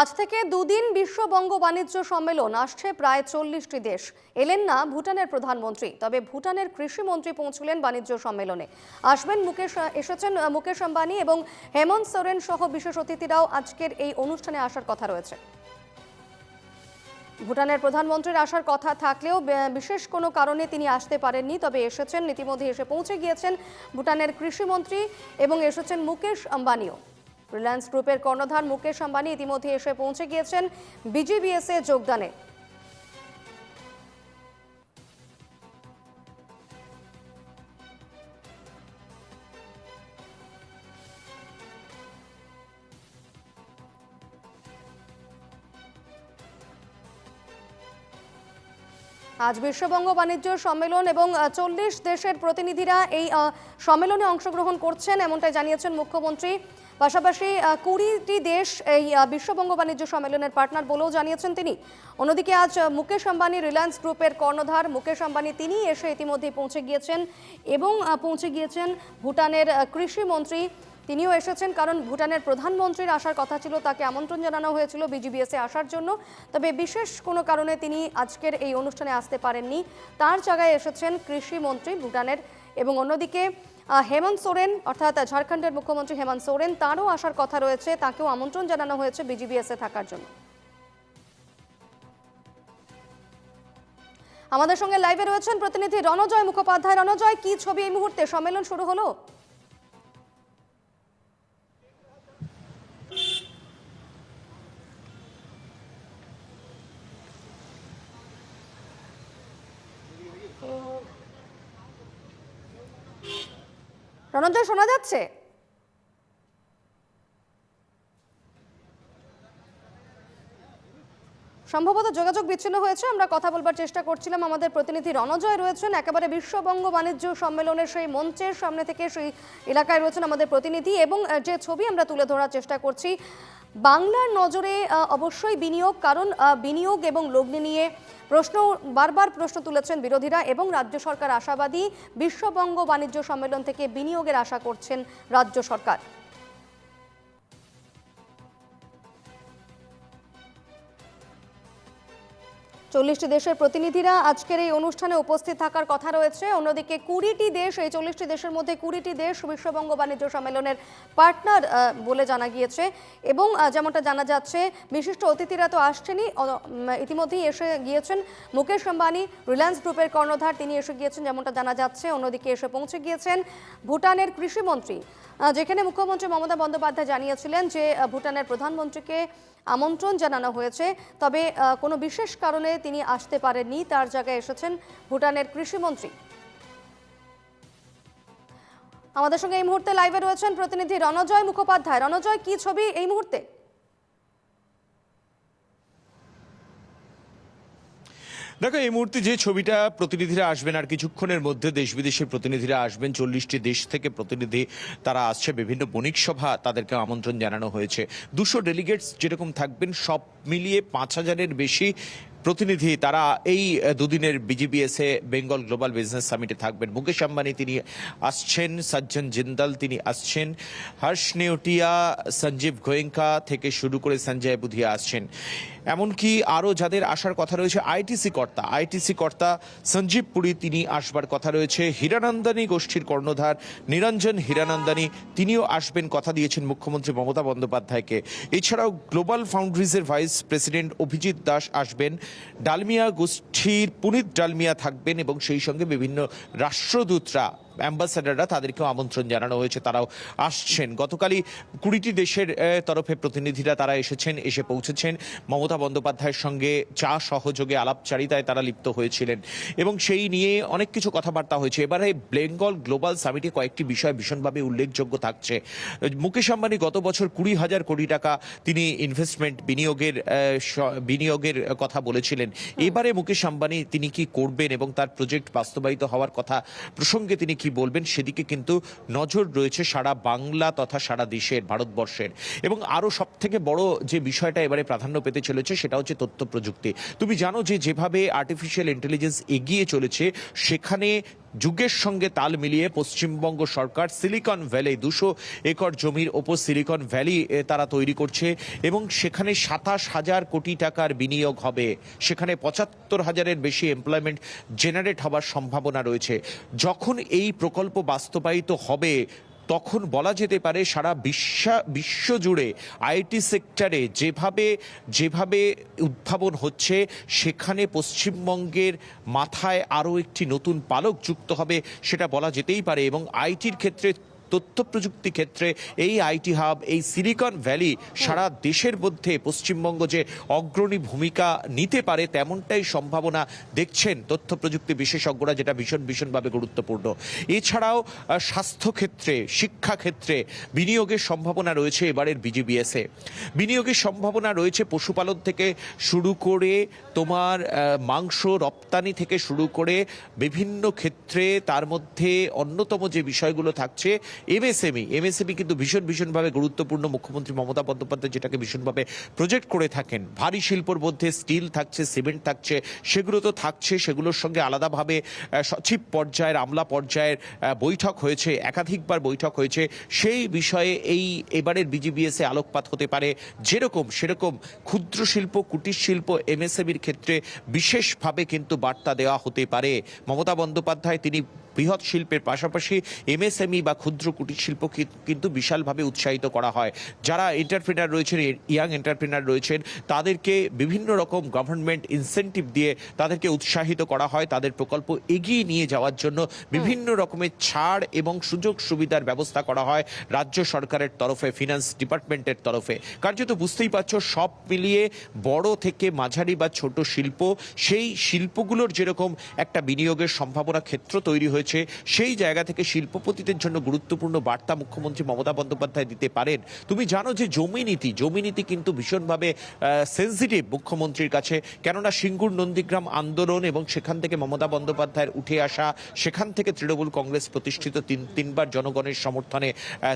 আজ থেকে দুদিন বিশ্ব বঙ্গ বাণিজ্য সম্মেলন আসছে প্রায় চল্লিশটি দেশ। এলেন না ভুটানের প্রধানমন্ত্রী, তবে ভুটানের কৃষিমন্ত্রী পৌঁছলেন বাণিজ্য সম্মেলনে। আসবেন মুকেশ, এসেছেন মুকেশ আম্বানি এবং হেমন্ত সোরেন সহ বিশেষ অতিথিরাও আজকের এই অনুষ্ঠানে আসার কথা রয়েছে। ভুটানের প্রধানমন্ত্রীর আসার কথা থাকলেও বিশেষ কোনো কারণে তিনি আসতে পারেননি, তবে এসেছেন, ইতিমধ্যে এসে পৌঁছে গিয়েছেন ভুটানের কৃষিমন্ত্রী এবং এসেছেন মুকেশ আম্বানিও। রিলায়েন্স গ্রুপের কর্ণধার মুকেশ আম্বানি ইতিমধ্যে এসে পৌঁছে গিয়েছেন বিজিবিএস এ যোগদানে। আজ বিশ্ববঙ্গ বাণিজ্য সম্মেলন এবং চল্লিশ দেশের প্রতিনিধিরা এই সম্মেলনে অংশগ্রহণ করছেন, এমনটাই জানিয়েছেন মুখ্যমন্ত্রী। পাশাপাশি কুড়িটি দেশ এই বিশ্ববঙ্গ বাণিজ্য সম্মেলনের পার্টনার বলেও জানিয়েছেন তিনি। অন্যদিকে আজ মুকেশ আম্বানি রিলায়েন্স গ্রুপের কর্ণধার মুকেশ আম্বানি তিনি এসে ইতিমধ্যেই পৌঁছে গিয়েছেন এবং পৌঁছে গিয়েছেন ভুটানের কৃষিমন্ত্রী তিনিও এসেছেন কারণ ভুটানের প্রধানমন্ত্রীর আসার কথা ছিল, তাকে আমন্ত্রণ জানানো হয়েছিল বিজিবিএসে আসার জন্য। তবে বিশেষ কোনো কারণে তিনি আজকের এই অনুষ্ঠানে আসতে পারেননি। তার জায়গায় এসেছেন কৃষিমন্ত্রী ভুটানের এবং অন্যদিকে হেমন্ত সোরেন, অর্থাৎ ঝাড়খণ্ডের মুখ্যমন্ত্রী হেমন্ত সোরেন, তারও আসার কথা রয়েছে। তাকেও আমন্ত্রণ জানানো হয়েছে বিজিবিএসে থাকার জন্য। আমাদের সঙ্গে লাইভে রয়েছেন প্রতিনিধি রণজয় মুখোপাধ্যায়। রণজয়, কি ছবি এই মুহূর্তে? সম্মেলন শুরু হলো? রণজয় শোনা যাচ্ছে? সম্ভবত যোগাযোগ বিচ্ছিন্ন হয়েছে, আমরা কথা বলবার চেষ্টা করছিলাম। আমাদের প্রতিনিধি রণজয় রয়েছেন, একেবারে বিশ্ববঙ্গ বাণিজ্য সম্মেলনের সেই মঞ্চের সামনে থেকে সেই এলাকায় রয়েছেন আমাদের প্রতিনিধি এবং যে ছবি আমরা তুলে ধরার চেষ্টা করছি বাংলার নজরে অবশ্যই বিনিয়োগ, কারণ বিনিয়োগ এবং লগ্নি নিয়ে প্রশ্ন, বারবার প্রশ্ন তুলেছেন বিরোধীরা এবং রাজ্য সরকার আশাবাদী। বিশ্ববঙ্গ বাণিজ্য সম্মেলন থেকে বিনিয়োগের আশা করছেন রাজ্য সরকার। চল্লিশটি দেশের প্রতিনিধিরা আজকের এই অনুষ্ঠানে উপস্থিত থাকার কথা রয়েছে। অন্যদিকে কুড়িটি দেশ, এই চল্লিশটি দেশের মধ্যে কুড়িটি দেশ বিশ্ববঙ্গ বাণিজ্য সম্মেলনের পার্টনার বলে জানা গিয়েছে। এবং যেমনটা জানা যাচ্ছে, বিশিষ্ট অতিথিরা তো আসছেনই। ইতিমধ্যেই এসে গিয়েছেন মুকেশ আম্বানি, রিলায়েন্স গ্রুপের কর্ণধার, তিনি এসে গিয়েছেন, যেমনটা জানা যাচ্ছে। অন্যদিকে এসে পৌঁছে গিয়েছেন ভুটানের কৃষিমন্ত্রী যেখানে মুখ্যমন্ত্রী মমতা বন্দ্যোপাধ্যায় জানিয়েছিলেন যে ভুটানের প্রধানমন্ত্রীকে আমন্ত্রণ জানানো হয়েছে। তবে কোনো বিশেষ কারণে তিনি আসতে পারেননি, তার জায়গায় এসেছেন ভুটানের কৃষিমন্ত্রী। আমাদের সঙ্গে এই মুহূর্তে লাইভে রয়েছেন প্রতিনিধি রণজয় মুখোপাধ্যায়। রণজয়, কি ছবি এই মুহূর্তে? দেখো, এই মুহূর্তে যে ছবিটা প্রতিনিধিরা আসবেন আর কিছুক্ষণের মধ্যে দেশ বিদেশের প্রতিনিধিরা আসবেন, চল্লিশটি দেশ থেকে প্রতিনিধি তারা আসছে, বিভিন্ন বণিক সভা তাদেরকে আমন্ত্রণ জানানো হয়েছে। দুশো ডেলিগেটস যেরকম থাকবেন, সব মিলিয়ে পাঁচ হাজারের বেশি প্রতিনিধি, তারা এই দুদিনের বিজিবিএসএ বেঙ্গল গ্লোবাল বিজনেস সামিটে থাকবেন। মুকেশ আম্বানি তিনি আসছেন, সজ্জন জিন্দাল তিনি আসছেন, হর্ষ নেউটিয়া, সঞ্জীব গোয়েঙ্কা থেকে শুরু করে সঞ্জয় বুধিয়া আসছেন। এমনকি আরও যাদের আসার কথা রয়েছে আইটিসি কর্তা। আইটিসি কর্তা সঞ্জীব পুরী, তিনি আসবার কথা রয়েছে। হীরানন্দানী গোষ্ঠীর কর্ণধার নিরঞ্জন হীরানন্দানী, তিনিও আসবেন কথা দিয়েছেন মুখ্যমন্ত্রী মমতা বন্দ্যোপাধ্যায়কে। এছাড়াও গ্লোবাল ফাউন্ড্রিজের ভাইস প্রেসিডেন্ট অভিজিৎ দাস আসবেন। ডালমিয়া গোষ্ঠীর পুনিত ডালমিয়া থাকবেন এবং সেই সঙ্গে বিভিন্ন রাষ্ট্রদূতরা অ্যাম্বাসাডাররা তাদেরকেও আমন্ত্রণ জানানো হয়েছে তারাও আসছেন। গতকালই কুড়িটি দেশের তরফে প্রতিনিধিরা তারা এসেছেন এসে পৌঁছেছেন। মমতা বন্দ্যোপাধ্যায়ের সঙ্গে চা সহযোগে আলাপচারিতায় তারা লিপ্ত হয়েছিলেন। এবং সেই নিয়ে অনেক কিছু কথাবার্তা হয়েছে। এবারে বেঙ্গল গ্লোবাল সামিটে কয়েকটি বিষয় ভীষণভাবে উল্লেখযোগ্য থাকছে। মুকেশ আম্বানি গত বছর কুড়ি হাজার কোটি টাকা তিনি ইনভেস্টমেন্ট বিনিয়োগের বিনিয়োগের কথা বলেছিলেন। এবারে মুকেশ আম্বানি তিনি কি করবেন এবং তার প্রজেক্ট বাস্তবায়িত হওয়ার কথা প্রসঙ্গে তিনি কি বলবেন সেদিকে কিন্তু নজর রয়েছে সারা বাংলা তথা সারা দেশের, ভারতবর্ষের। এবং আরও সব থেকে বড় যে বিষয়টা এবারে প্রাধান্য পেতে চলেছে সেটা হচ্ছে তথ্য প্রযুক্তি তুমি জানো যে যেভাবে আর্টিফিশিয়াল ইন্টেলিজেন্স এগিয়ে চলেছে, সেখানে যুগের সঙ্গে তাল মিলিয়ে পশ্চিমবঙ্গ সরকার সিলিকন ভ্যালি দুশো একর জমির ওপর সিলিকন ভ্যালি তারা তৈরি করছে এবং সেখানে সাতাশ হাজার কোটি টাকার বিনিয়োগ হবে। সেখানে পঁচাত্তর হাজারের বেশি এমপ্লয়মেন্ট জেনারেট হবার সম্ভাবনা রয়েছে। যখন এই প্রকল্প বাস্তবায়িত হবে তখন বলা যেতে পারে সারা বিশ্ব, বিশ্বজুড়ে আইটি সেক্টরে যেভাবে যেভাবে উদ্ভাবন হচ্ছে, সেখানে পশ্চিমবঙ্গের মাথায় আরও একটি নতুন পালক যুক্ত হবে, সেটা বলা যেতেই পারে এবং আইটির ক্ষেত্রে তথ্য প্রযুক্তি ক্ষেত্রে এই আইটি হাব এই সিলিকন ভ্যালি সারা দেশের মধ্যে পশ্চিমবঙ্গ যে অগ্রণী ভূমিকা নিতে পারে তেমনটাই সম্ভাবনা দেখছেন তথ্য প্রযুক্তি বিশেষজ্ঞরা যেটা ভীষণ ভীষণভাবে গুরুত্বপূর্ণ। এছাড়াও স্বাস্থ্যক্ষেত্রে শিক্ষাক্ষেত্রে বিনিয়োগের সম্ভাবনা রয়েছে এবারের বিজিবিএসে বিনিয়োগের সম্ভাবনা রয়েছে পশুপালন থেকে শুরু করে তোমার মাংস রপ্তানি থেকে শুরু করে বিভিন্ন ক্ষেত্রে তার মধ্যে অন্যতম যে বিষয়গুলো থাকছে এমএসএমই এমএসএমই কিন্তু ভীষণ ভীষণভাবে গুরুত্বপূর্ণ মুখ্যমন্ত্রী মমতা বন্দ্যোপাধ্যায় যেটাকে ভীষণভাবে প্রজেক্ট করে থাকেন। ভারী শিল্পর মধ্যে স্টিল থাকছে সিমেন্ট থাকছে, সেগুলো তো থাকছে, সেগুলোর সঙ্গে আলাদাভাবে সচিব পর্যায়ের, আমলা পর্যায়ের বৈঠক হয়েছে, একাধিকবার বৈঠক হয়েছে। সেই বিষয়ে এই এবারের বিজিবিএসে আলোকপাত হতে পারে। যেরকম, সেরকম ক্ষুদ্র শিল্প, কুটির শিল্প, এমএসএমইর ক্ষেত্রে বিশেষভাবে কিন্তু বার্তা দেওয়া হতে পারে। মমতা বন্দ্যোপাধ্যায় তিনি বৃহৎ শিল্পের পাশাপাশি এমএসএমই বা ক্ষুদ্র কুটির শিল্পকে কিন্তু বিশালভাবে উৎসাহিত করা হয়। যারা এন্টারপ্রেনার রয়েছেন ইয়াং এন্টারপ্রেনার রয়েছেন, তাদেরকে বিভিন্ন রকম গভর্নমেন্ট ইনসেন্টিভ দিয়ে তাদেরকে উৎসাহিত করা হয়, তাদের প্রকল্প এগিয়ে নিয়ে যাওয়ার জন্য বিভিন্ন রকমের ছাড় এবং সুযোগ সুবিধার ব্যবস্থা করা হয় রাজ্য সরকারের তরফে ফিনান্স ডিপার্টমেন্টের তরফে। কার্যত বুঝতেই পারছ, সব মিলিয়ে বড় থেকে মাঝারি বা ছোট শিল্প, সেই শিল্পগুলোর যেরকম একটা বিনিয়োগের সম্ভাবনা ক্ষেত্র তৈরি হয়েছে সেই জায়গা থেকে শিল্পপতিদের জন্য গুরুত্বপূর্ণ বার্তা মুখ্যমন্ত্রী মমতা বন্দ্যোপাধ্যায় দিতে পারেন। তুমি জানো যে জমি নীতি জমি নীতি কিন্তু ভীষণভাবে সেন্সিটিভ মুখ্যমন্ত্রীর কাছে। কেননা সিঙ্গুর নন্দীগ্রাম আন্দোলন এবং সেখান থেকে মমতা বন্দ্যোপাধ্যায়ের উঠে আসা সেখান থেকে তৃণমূল কংগ্রেস প্রতিষ্ঠিত তিন তিনবার জনগণের সমর্থনে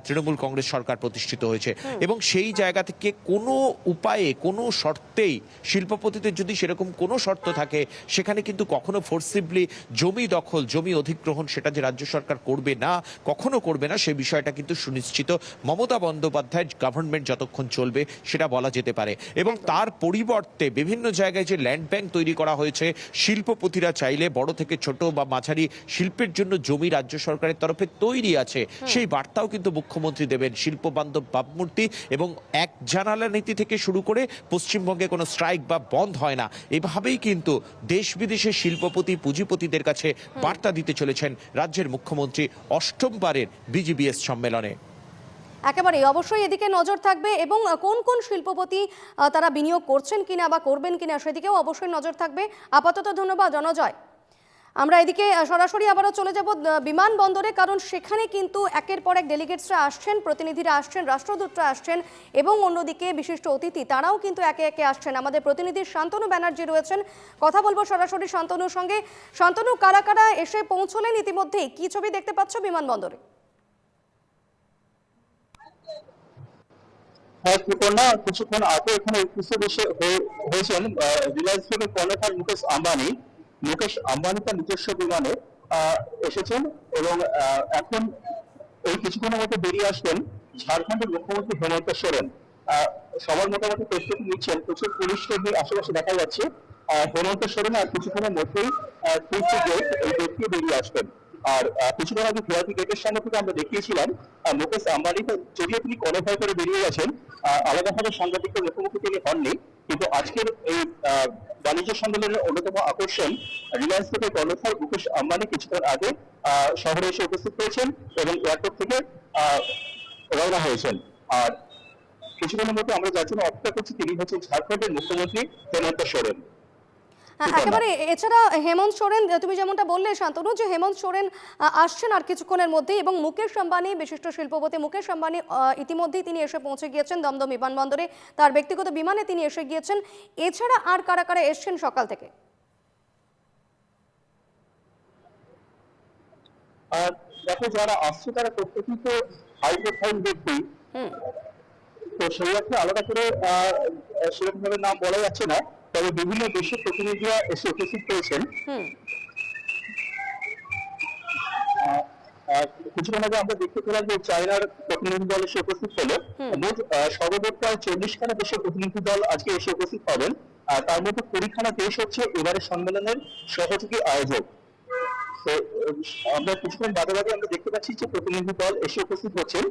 তৃণমূল কংগ্রেস সরকার প্রতিষ্ঠিত হয়েছে। এবং সেই জায়গা থেকে কোনো উপায়ে কোনো শর্তেই শিল্পপতিদের যদি সেরকম কোনো শর্ত থাকে সেখানে কিন্তু কখনো ফোর্সিবলি জমি দখল জমি অধিগ্রহণ সেটা যে রাজ্য সরকার করবে না কখনো করবে না সে বিষয়টা কিন্তু সুনিশ্চিত। মমতা বন্দ্যোপাধ্যায় গভর্নমেন্ট যতক্ষণ চলবে সেটা বলা যেতে পারে। এবং তার পরিবর্তে বিভিন্ন জায়গায় যে ল্যান্ড ব্যাংক তৈরি করা হয়েছে শিল্পপতিরা চাইলে বড় থেকে ছোট বা মাঝারি শিল্পের জন্য জমি রাজ্য সরকারের তরফে তৈরি আছে। সেই বার্তাও কিন্তু মুখ্যমন্ত্রী দেবেন। শিল্প বান্ধব ভাবমূর্তি এবং এক জানালা নীতি থেকে শুরু করে পশ্চিমবঙ্গে কোনো স্ট্রাইক বা বন্ধ হয় না। এভাবেই কিন্তু দেশ বিদেশের শিল্পপতি পুঁজিপতিদের কাছে বার্তা দিতে চলেছেন রাজ্যের মুখ্যমন্ত্রী অষ্টমবারের বিজিবিএস সম্মেলনে। একেবারেই অবশ্যই এদিকে নজর থাকবে এবং কোন কোন শিল্পপতি তারা বিনিয়োগ করছেন কিনা বা করবেন কিনা সেদিকেও অবশ্যই নজর থাকবে। আপাতত ধন্যবাদ, জনজয়। আমরা এদিকে সরাসরি আবারও চলে যাব বিমানবন্দরে, কারণ সেখানে কিন্তু একের পর এক ডেলিগেটসরা আসছেন, প্রতিনিধিরা আসছেন, রাষ্ট্রদূতরা আসছেন এবং অন্যদিকে বিশিষ্ট অতিথি, তারাও কিন্তু একে একে আসছেন। আমাদের প্রতিনিধি শান্তনু ব্যানার্জি রয়েছেন। কথা বলব সরাসরি শান্তনুর সঙ্গে। শান্তনু, কারা কারা এসে পৌঁছলেন ইতিমধ্যেই? কি ছবি দেখতে পাচ্ছ বিমানবন্দরে? হ্যাঁ কিছুক্ষণ আগে এখানে উপস্থিত হয়েছেন রিলায়েন্স কর্ণধার মুকেশ আম্বানি। মুকেশ আম্বানি তার নিজস্ব বিমানে এসেছেন এবং এখন এই কিছুক্ষণের মধ্যে বেরিয়ে আসবেন ঝাড়খণ্ডের মুখ্যমন্ত্রী হেমন্ত সোরেন। সবার মোটামুটি প্রস্তুতি নিচ্ছেন প্রচুর পুলিশ কর্মী আশেপাশে দেখা যাচ্ছে। হেমন্ত সোরেন আর কিছুক্ষণের মধ্যেই ফিফটি গেট এই গেট দিয়ে বেরিয়ে আসবেন। আর কিছুক্ষণ আগে ভিআইপি গেটের সামনে থেকে আমরা দেখিয়েছিলাম মুকেশ আম্বানি যদিও তিনি কোয়ালিফাই করে বেরিয়ে গেছেন আলাদাভাবে সাংবাদিকদের মুখোমুখি তিনি হননি, কিন্তু আজকের এই বাণিজ্য সম্মেলনের অন্যতম আকর্ষণ রিলায়েন্স থেকে কর্ণধার মুকেশ আম্বানি কিছুক্ষণ আগে শহরে এসে উপস্থিত হয়েছেন এবং এয়ারপোর্ট থেকে রওনা হয়েছেন আর কিছুক্ষণের মধ্যে আমরা যার জন্য অপেক্ষা করছি তিনি হচ্ছেন ঝাড়খণ্ডের মুখ্যমন্ত্রী হেমন্ত সোরেন। একেবারে এছাড়া হেমন্ত সোরেন তুমি যেমনটা বললে শান্তনু যে হেমন্ত সোরেন আসছেন আর কিছুক্ষণের মধ্যেই এবং মুকেশ আম্বানি বিশিষ্ট শিল্পপতি মুকেশ আম্বানি ইতিমধ্যেই তিনি এসে পৌঁছে গিয়েছেন দমদম বিমানবন্দরে তার ব্যক্তিগত বিমানে তিনি এসে গিয়েছেন। এছাড়া আর কারা কারা এসছেন সকাল থেকে? দেখো যারা আসছে তারা প্রত্যেকেই তো হাই প্রোফাইল ব্যক্তি তো সেই অর্থে আলাদা করে সেরকম ভাবে নাম বলা যাচ্ছে না। তবে বিভিন্ন দেশের প্রতিনিধিরা এসে উপস্থিত হয়েছেন কিছুক্ষণ আগে আমরা দেখতে পেলাম যে চায়নার প্রতিনিধি দল এসে উপস্থিত হলো। মোট সর্বমোট প্রায় চল্লিশখানা দেশের প্রতিনিধি দল আজকে এসে উপস্থিত হবেন। আর তার মধ্যে কুড়িখানা দেশ হচ্ছে এবারের সম্মেলনের সহযোগী আয়োজক। তো আমরা কিছুক্ষণ বাদে বাদে আমরা দেখতে পাচ্ছি যে প্রতিনিধি দল এসে উপস্থিত হচ্ছেন।